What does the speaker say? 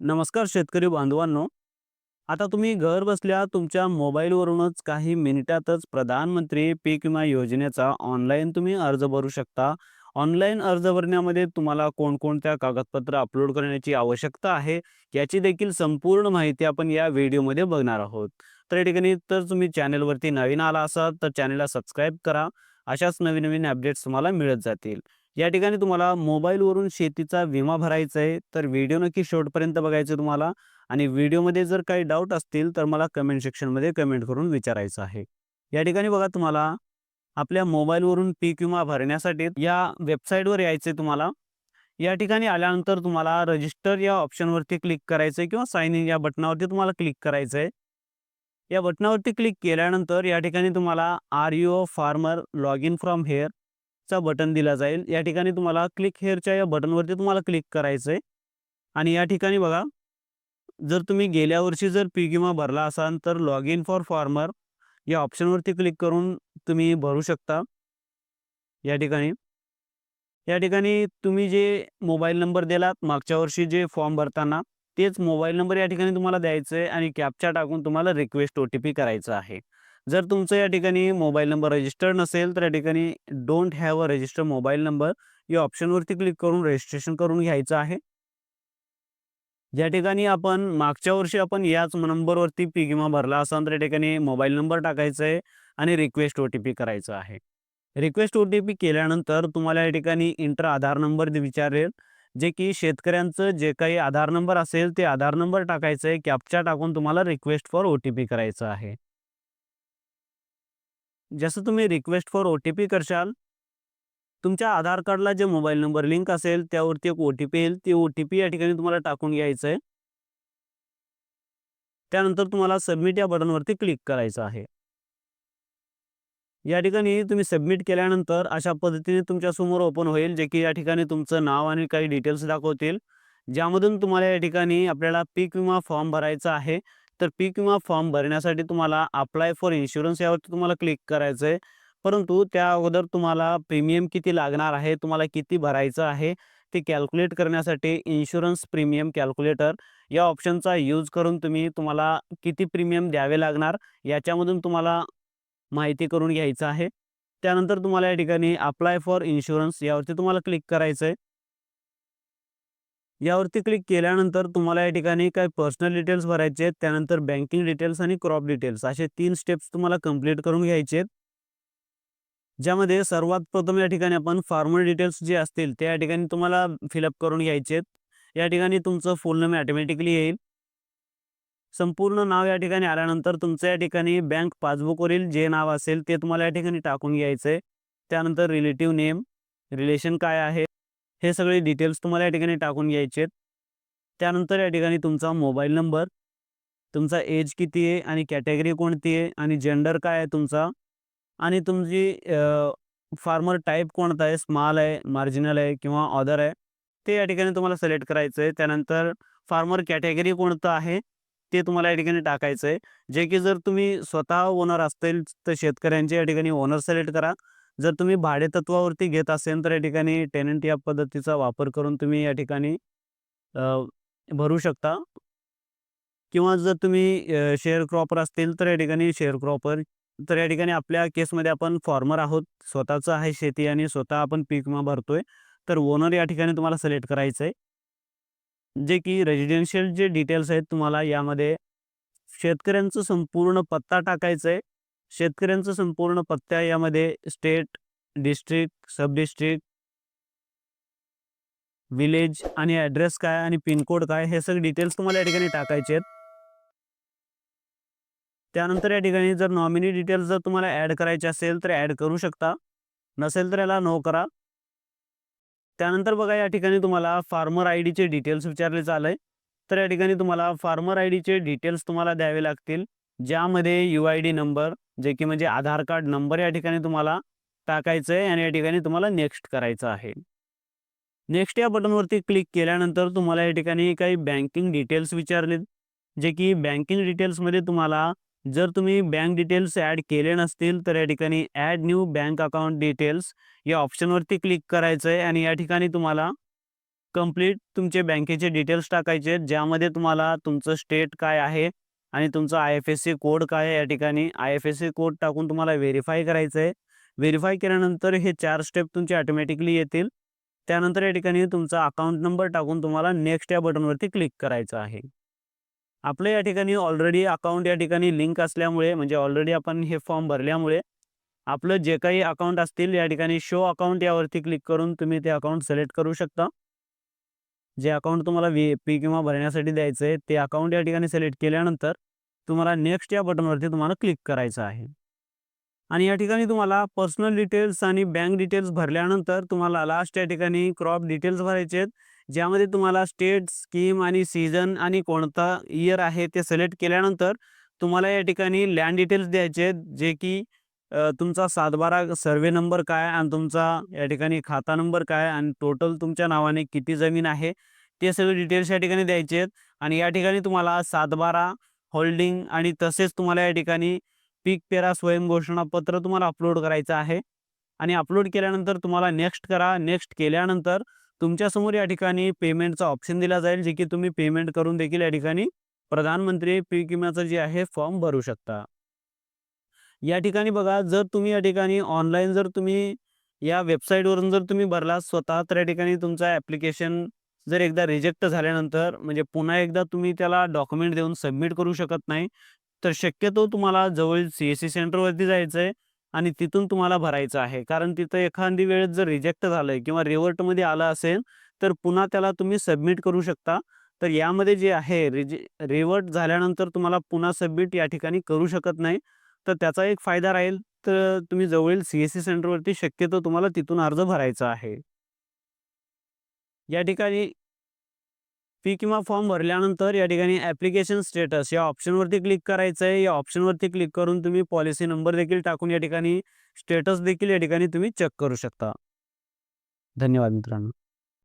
नमस्कार शेतकरी बांधवांनो. आता तुम्ही घर बसल्या तुमच्या मोबाईलवरूनच काही मिनिटातच प्रधानमंत्री पीक विमा योजनेचा ऑनलाईन तुम्ही अर्ज भरू शकता. ऑनलाईन अर्ज भरण्यामध्ये तुम्हाला कोणकोणत्या कागदपत्र अपलोड करण्याची आवश्यकता आहे, याची देखील संपूर्ण माहिती आपण या व्हिडिओमध्ये बघणार आहोत. तर या ठिकाणी तर तुम्ही चॅनलवरती नवीन आला असाल तर चॅनलला सबस्क्राईब करा. अशाच नवीन-नवीन अपडेट्स तुम्हाला मिळत जातील. या ठिकाणी तुम्हाला मोबाईलवरून शेतीचा विमा भरायचा आहे, तर व्हिडिओ नक्की शेवटपर्यंत बघायचं आहे तुम्हाला आणि व्हिडिओमध्ये जर काही डाऊट असतील, तर मला कमेंट सेक्शनमध्ये कमेंट करून विचारायचं आहे. या ठिकाणी बघा तुम्हाला आपल्या मोबाईलवरून पीक विमा भरण्यासाठी या वेबसाईटवर यायचं आहे तुम्हाला. या ठिकाणी आल्यानंतर तुम्हाला रजिस्टर या ऑप्शनवरती क्लिक करायचं आहे किंवा साईन इन या बटनावरती तुम्हाला क्लिक करायचं आहे. या बटनावरती क्लिक केल्यानंतर या ठिकाणी तुम्हाला are you a farmer log in from here चा बटन दिला जाईल. या ठिकाणी तुम्हाला क्लिक हेअरच्या या बटनवरती तुम्हाला क्लिक करायचं आहे आणि या ठिकाणी बघा, जर तुम्ही गेल्या वर्षी जर पीक विमा भरला असाल, तर लॉग इन फॉर फार्मर या ऑप्शनवरती क्लिक करून तुम्ही भरू शकता. या ठिकाणी. या ठिकाणी तुम्ही जे मोबाईल नंबर दिलात मागच्या वर्षी जे फॉर्म भरताना, तेच मोबाईल नंबर या ठिकाणी तुम्हाला द्यायचं आहे आणि कॅपचा टाकून तुम्हाला रिक्वेस्ट ओ-टी-पी करायचा आहे. जर तुमचं या ठिकाणी मोबाईल नंबर रजिस्टर्ड नसेल, तर या ठिकाणी don't have a registered mobile number या ऑप्शनवरती क्लिक करून रजिस्ट्रेशन करून घ्यायचं आहे. ज्या ठिकाणी आपण मागच्या वर्षी आपण याच नंबरवरती पी विमा भरला असाल, तर या ठिकाणी मोबाईल नंबर टाकायचा आहे आणि रिक्वेस्ट ओ-टी-पी करायचं आहे. रिक्वेस्ट ओ-टी-पी केल्यानंतर तुम्हाला या ठिकाणी इंटर आधार नंबर विचारेल, जे की शेतकऱ्यांचं जे काही आधार नंबर असेल, ते आधार नंबर टाकायचं आहे. कॅप्चा टाकून तुम्हाला रिक्वेस्ट फॉर ओ-टी-पी करायचं आहे. जसं तुम्ही रिक्वेस्ट फॉर ओ-टी-पी करशाल, तुमच्या आधार कार्डला जे मोबाईल नंबर लिंक असेल, त्यावरती एक ओ-टी-पी येईल. ती ओ-टी-पी या ठिकाणी तुम्हाला टाकून घ्यायचं आहे. त्यानंतर तुम्हाला सबमिट या बटनवरती क्लिक करायचं आहे. या ठिकाणी तुम्ही सबमिट केल्यानंतर अशा पद्धतीने तुमच्यासमोर ओपन होईल, जे की या ठिकाणी तुमचं नाव आणि काही डिटेल्स दाखवतील. ज्यामधून तुम्हाला या ठिकाणी आपल्याला पीक विमा फॉर्म भरायचा आहे. तर पीक विमा फॉर्म भरण्यासाठी तुम्हाला अप्लाय फॉर इन्शुरन्स यावरती तुम्हाला क्लिक करायचं आहे. परंतु त्या अगोदर तुम्हाला प्रीमियम किती लागणार आहे, तुम्हाला किती भरायचं आहे, ते कॅल्क्युलेट करण्यासाठी इन्शुरन्स प्रीमियम कॅल्क्युलेटर या ऑप्शनचा यूज करून तुम्ही तुम्हाला किती प्रीमियम द्यावे लागणार, याच्यामधून तुम्हाला माहिती करून घ्यायचं आहे. त्यानंतर तुम्हाला या ठिकाणी अप्लाय फॉर इन्शुरन्स यावरती तुम्हाला क्लिक करायचं आहे. यावरती क्लिक केल्यानंतर तुम्हाला या ठिकाणी काही पर्सनल डिटेल्स भरायचे आहेत. त्यानंतर बँकिंग डिटेल्स आणि क्रॉप डिटेल्स असे तीन स्टेप्स तुम्हाला कंप्लीट करून घ्यायचे आहेत. ज्यामध्ये सर्वात प्रथम या ठिकाणी आपण फार्मर डिटेल्स जे असतील, ते या ठिकाणी तुम्हाला फिलअप करून घ्यायचे आहेत. या ठिकाणी तुमचं फुल नेम ॲटोमॅटिकली येईल. संपूर्ण नाव या ठिकाणी आल्यानंतर तुमचं या ठिकाणी बँक पासबुकवरील जे नाव असेल, ते तुम्हाला या ठिकाणी टाकून घ्यायचं आहे. त्यानंतर रिलेटिव्ह नेम, रिलेशन काय आहे, हे सगळे डिटेल्स तुम्हाला या ठिकाणी टाकून घ्यायचे आहेत. त्यानंतर या ठिकाणी तुमचा मोबाईल नंबर, तुमचा एज किती आहे आणि कॅटेगरी कोणती आहे आणि जेंडर काय आहे तुमचा आणि तुमची फार्मर टाईप कोणता आहे, स्मॉल आहे, मार्जिनल आहे किंवा ऑदर आहे, ते या ठिकाणी तुम्हाला सिलेक्ट करायचं आहे. त्यानंतर फार्मर कॅटेगरी कोणतं आहे, ते तुम्हाला या ठिकाणी टाकायचं आहे. जे की जर तुम्ही स्वतः ओनर असतील, तर शेतकऱ्यांचे या ठिकाणी ओनर सिलेक्ट करा. जर तुम्ही भाडेतत्वावरती घेत असेल, तर या ठिकाणी टेनंट या पद्धतीचा वापर करून तुम्ही या ठिकाणी भरू शकता. किंवा जर तुम्ही शेअर क्रॉपर असतील, तर या ठिकाणी शेअर क्रॉपर. तर या ठिकाणी आपल्या केसमध्ये आपण फॉर्मर आहोत. स्वतःचं आहे शेती आणि स्वतः आपण पीक विमा भरतोय. तर ओनर या ठिकाणी तुम्हाला सिलेक्ट करायचं आहे. जे की रेजिडेन्शियल जे डिटेल्स आहेत तुम्हाला यामध्ये शेतकऱ्यांचं संपूर्ण पत्ता टाकायचा आहे. शेतकऱ्यांचं संपूर्ण पत्ता यामध्ये state, district, sub district village आणि ॲड्रेस काय आणि पिनकोड काय, हे सगळे डिटेल्स तुम्हाला या ठिकाणी टाकायचे आहेत. त्यानंतर या ठिकाणी जर नॉमिनी डिटेल्स जर तुम्हाला ॲड करायचे असेल, तर ॲड करू शकता. नसेल तर याला नो करा. त्यानंतर बघा या ठिकाणी तुम्हाला फार्मर आयडीचे डिटेल्स विचारले चाललंय. तर या ठिकाणी तुम्हाला फार्मर आयडीचे डिटेल्स तुम्हाला द्यावे लागतील. ज्यामध्ये यू-आय-डी नंबर, जे की म्हणजे आधार कार्ड नंबर या ठिकाणी तुम्हाला टाकायचं आहे आणि या ठिकाणी तुम्हाला नेक्स्ट करायचं आहे. नेक्स्ट या बटनवरती क्लिक केल्यानंतर तुम्हाला या ठिकाणी काही बँकिंग डिटेल्स विचारलेत. जे की बँकिंग डिटेल्समध्ये तुम्हाला जर तुम्ही बँक डिटेल्स ॲड केले नसतील, तर या ठिकाणी add new bank account details या ऑप्शनवरती क्लिक करायचं आहे आणि या ठिकाणी तुम्हाला कंप्लीट तुमचे बँकेचे डिटेल्स टाकायचे आहेत, ज्यामध्ये तुम्हाला तुमचं स्टेट काय आहे आणि तुमचा आय-एफ-एस-सी कोड काय आहे या ठिकाणी आय-एफ-एस-सी कोड टाकून तुम्हाला व्हेरिफाय करायचं आहे. व्हेरिफाय केल्यानंतर हे चार स्टेप तुमचे ऑटोमॅटिकली येतील. त्यानंतर या ठिकाणी तुमचा अकाउंट नंबर टाकून तुम्हाला नेक्स्ट या बटनवरती क्लिक करायचं आहे. आपलं या ठिकाणी ऑलरेडी अकाउंट या ठिकाणी लिंक असल्यामुळे म्हणजे ऑलरेडी आपण हे फॉर्म भरल्यामुळे आपलं जे काही अकाउंट असतील या ठिकाणी शो अकाउंट यावरती क्लिक करून तुम्ही ते अकाउंट सिलेक्ट करू शकता. जे अकाउंट तुम्हाला व्ही पी किंवा भरण्यासाठी द्यायचं आहे ते अकाउंट या ठिकाणी सिलेक्ट केल्यानंतर तुम्हाला नेक्स्ट या बटनवरती तुम्हाला क्लिक करायचं आहे. आणि या ठिकाणी तुम्हाला पर्सनल डिटेल्स आणि बँक डिटेल्स भरल्यानंतर तुम्हाला लास्ट या ठिकाणी क्रॉप डिटेल्स भरायचे आहेत. ज्यामध्ये तुम्हाला स्टेट, स्कीम आणि सीझन आणि कोणता इयर आहे ते सिलेक्ट केल्यानंतर तुम्हाला या ठिकाणी लँड डिटेल्स द्यायचे आहेत, जे की तुमचा सातबारा सर्वे नंबर काय आणि तुमचा या ठिकाणी खाता नंबर काय आणि टोटल तुमच्या नावाने किती जमीन आहे, ते सगळे डिटेल्स या ठिकाणी द्यायचे आहेत. आणि या ठिकाणी तुम्हाला 7/12 होल्डिंग आणि तसेच तुम्हाला या ठिकाणी पीक पेरा स्वयंघोषणापत्र तुम्हाला अपलोड करायचं आहे. आणि अपलोड केल्यानंतर तुम्हाला नेक्स्ट करा. नेक्स्ट केल्यानंतर तुमच्यासमोर या ठिकाणी पेमेंटचा ऑप्शन दिला जाईल, जे की तुम्ही पेमेंट करून देखील या ठिकाणी प्रधानमंत्री पीक विम्याचं जे आहे फॉर्म भरू शकता. या ठिकाणी बघा जर तुम्ही या ठिकाणी ऑनलाईन जर तुम्ही या वेबसाईटवरून जर तुम्ही भरला स्वतः तर या ठिकाणी तुमचा ॲप्लिकेशन जर एकदा रिजेक्ट झाल्यानंतर म्हणजे पुन्हा एकदा तुम्ही त्याला डॉक्युमेंट देऊन सबमिट करू शकत नाही. तर शक्यतो तुम्हाला जवळील सी-एस-सी सेंटरवरती जायचं आहे आणि तिथून तुम्हाला भरायचं आहे. कारण तिथं एखादी वेळेस जर रिजेक्ट झालंय किंवा रिव्हर्टमध्ये आलं असेल, तर पुन्हा त्याला तुम्ही सबमिट करू शकता. तर यामध्ये जे आहे रिजे रिवर्ट झाल्यानंतर तुम्हाला पुन्हा सबमिट या ठिकाणी करू शकत नाही. तर त्याचा एक फायदा राहील, तर तुम्ही जवळील सी-एस-सी सेंटरवरती शक्यतो तुम्हाला तिथून अर्ज भरायचा आहे. या ठिकाणी फी किंवा फॉर्म भरल्यानंतर या ठिकाणी ॲप्लिकेशन स्टेटस या ऑप्शनवरती क्लिक करायचं आहे. या ऑप्शनवरती क्लिक करून तुम्ही पॉलिसी नंबर देखील टाकून या ठिकाणी स्टेटस देखील या ठिकाणी तुम्ही चेक करू शकता. धन्यवाद मित्रांनो.